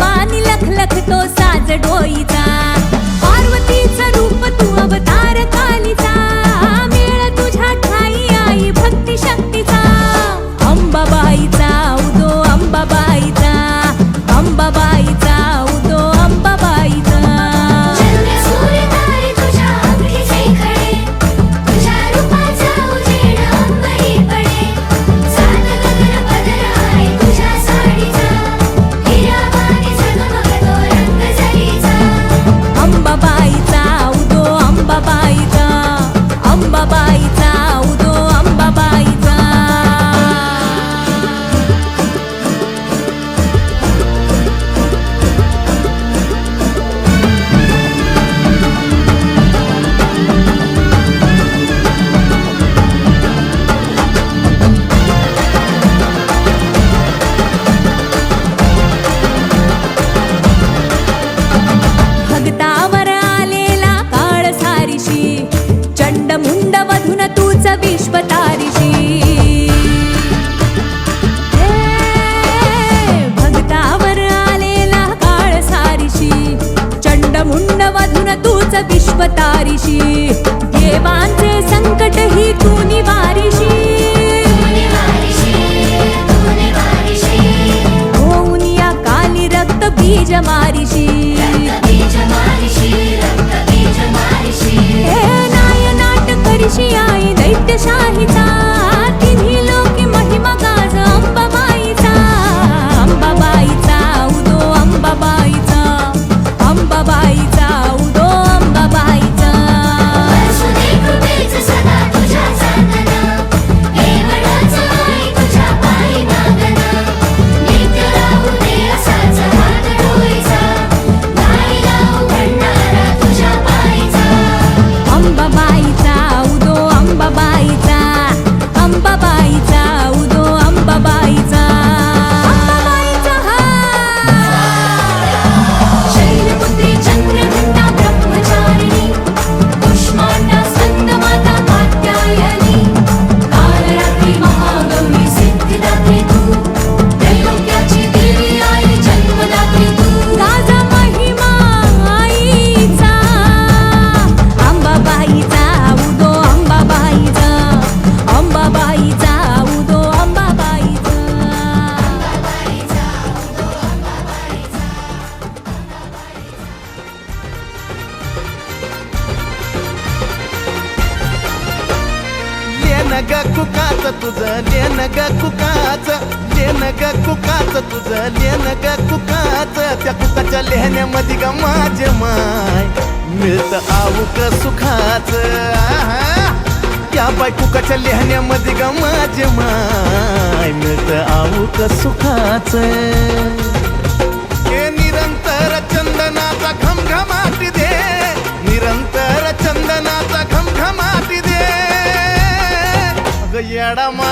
लख लख तो साज डोई विश्वतारिशी. देवांचे संकट ही तू निवा ग कुकाच तुझं लेन ग कुकाच लेन ग कुकाच तुझं लेन ग कुकाच. त्या कुकाच्या लेहण्यामध्ये ग माझे माय मिळत आवुक सुखाच. त्या बाय कुकाच्या लेहण्यामध्ये ग माझे माय मिळत आवुक सुखाच. நடமா